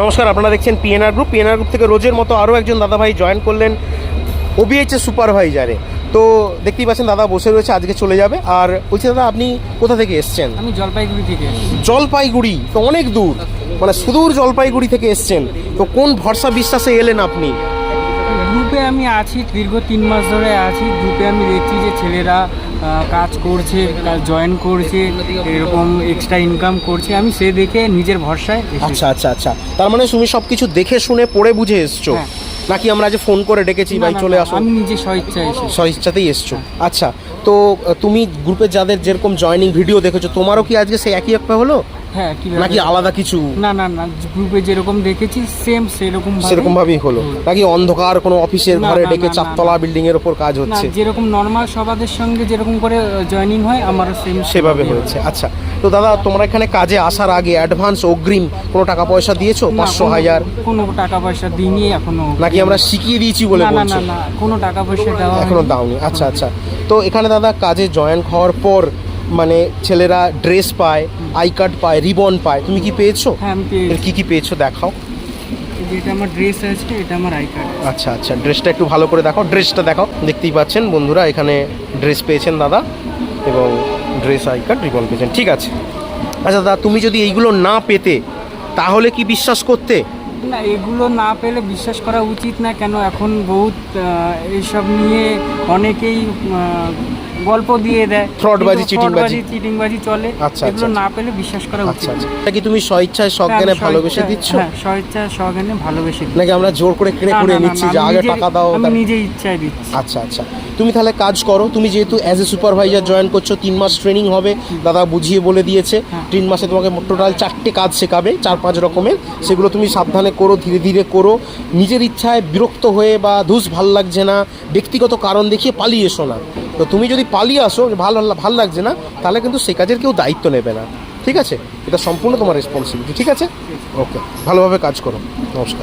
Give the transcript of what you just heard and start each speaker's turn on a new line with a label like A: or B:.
A: নমস্কার আপনারা দেখছেন পিএনআর গ্রুপ পিএনআর গ্রুপ থেকে রোজের মতো আরও একজন দাদাভাই জয়েন করলেন ওবিএইচএস সুপারভাইজারে তো দেখতেই পাচ্ছেন দাদা বসে রয়েছে আজকে চলে যাবে। আর বলছি দাদা আপনি কোথা থেকে এসছেন?
B: আমি জলপাইগুড়ি থেকে
A: জলপাইগুড়ি? তো অনেক দূর। মানে সুদূর জলপাইগুড়ি থেকে এসছেন। তো কোন ভরসা বিশ্বাসে এলেন আপনি?
B: গ্রুপে আমি আছি দীর্ঘ তিন মাস ধরে আছি। গ্রুপে আমি দেখছি যে ছেলেরা কাজ করছে জয়েন করছে এরকম এক্সট্রা ইনকাম করছে। আমি সে দেখে নিজের ভরসায়
A: আচ্ছা আচ্ছা আচ্ছা। তার মানে তুমি সব কিছু দেখে শুনে পড়ে বুঝে এসছো?
B: হ্যাঁ।
A: নাকি আমরা যে ফোন করে ডেকেছি ভাই চলে আসো।
B: আমি নিজে স্বইচ্ছায় এসেছি।
A: স্বইচ্ছাতেই এসছো। আচ্ছা তো তুমি গ্রুপে যাদের যেরকম জয়েনিং ভিডিও দেখেছ তোমারও কি আজকে সেই একই একটা হলো?
B: হ্যাঁ
A: নাকি আলাদা কিছু?
B: না না না গ্রুপে যেরকম দেখেছি সেম সেরকম
A: সেরকম ভাবেই হলো। নাকি অন্ধকার কোনো অফিসের ঘরে ডেকে চারতলা বিল্ডিং এর ওপর কাজ হচ্ছে।
B: যেরকম নর্মাল সবাদের সঙ্গে যেরকম করে জয়েনিং হয় আমারও সেম
A: সেভাবে হয়েছে। আচ্ছা তো দাদা তোমরা এখানে কাজে আসার আগে অ্যাডভান্স অগ্রিম কোনো টাকা পয়সা দিয়েছ? পাঁচশো হাজার?
B: কোনো টাকা পয়সা দিইনি এখনও
A: নাকি আমরা শিখিয়ে দিয়েছি বলে
B: না না না কোনো টাকা পয়সা দেওয়া এখনও।
A: দাওনি। আচ্ছা আচ্ছা। তো এখানে দাদা কাজে জয়েন হওয়ার পর মানে ছেলেরা ড্রেস পায় আই কার্ড পায় রিবন পায়। তুমি কি পেয়েছ?
B: হ্যাঁ আমি
A: এর
B: পেয়েছি
A: কি কি পেয়েছ দেখাও।
B: যেটা আমার ড্রেস আছে এটা আমার আই কার্ড
A: আচ্ছা আচ্ছা ড্রেসটা একটু ভালো করে দেখাও। ড্রেসটা দেখাও দেখতেই পাচ্ছেন বন্ধুরা এখানে ড্রেস পেয়েছেন দাদা এবং ড্রেস আই কার্ড রিবন পেয়েছেন। ঠিক আছে। আচ্ছা দাদা তুমি যদি এইগুলো না পেতে তাহলে কি বিশ্বাস করতে?
B: না এগুলো না পেলে বিশ্বাস করা উচিত না কেন এখন বহুত এইসব নিয়ে অনেকেই গল্প দিয়ে দেয়।
A: Fraudবাজি, চিটিংবাজি।
B: চিটিংবাজি চলে।
A: আচ্ছা,
B: এগুলো
A: আচ্ছা।
B: না পেলে বিশ্বাস করা উচিত
A: আচ্ছা আচ্ছা। কি তুমি স্বইচ্ছায়
B: হ্যাঁ,
A: সজ্ঞানে ভালোবেসে দিচ্ছ?
B: হ্যাঁ স্বইচ্ছা সজ্ঞানে ভালোবেসে দিচ্ছি।
A: নাকি আমরা জোর করে
B: কিনে
A: করে নিচ্ছি যে আগে টাকা দাও
B: আমি নিজে ইচ্ছায় দিচ্ছি।
A: আচ্ছা আচ্ছা। তুমি তাহলে কাজ করো তুমি যেহেতু অ্যাজ এ সুপারভাইজার জয়েন করছ তিন মাস ট্রেনিং হবে দাদা বুঝিয়ে বলে দিয়েছে
B: হ্যাঁ।
A: তিন মাসে তোমাকে টোটাল চারটে কাজ শেখাবে চার পাঁচ রকমের। সেগুলো তুমি সাবধানে করো ধীরে ধীরে করো। নিজের ইচ্ছায় বিরক্ত হয়ে বা ধুস ভালো লাগছে না ব্যক্তিগত কারণ দেখিয়ে পালিয়ে এসো না। তো তুমি যদি পালিয়ে আসো ভালো ভালো লাগছে না, তাহলে কিন্তু সে কাজের কেউ দায়িত্ব নেবে না। ঠিক আছে? এটা সম্পূর্ণ তোমার রেসপন্সিবিলিটি ঠিক আছে? ওকে ভালোভাবে কাজ করো। নমস্কার।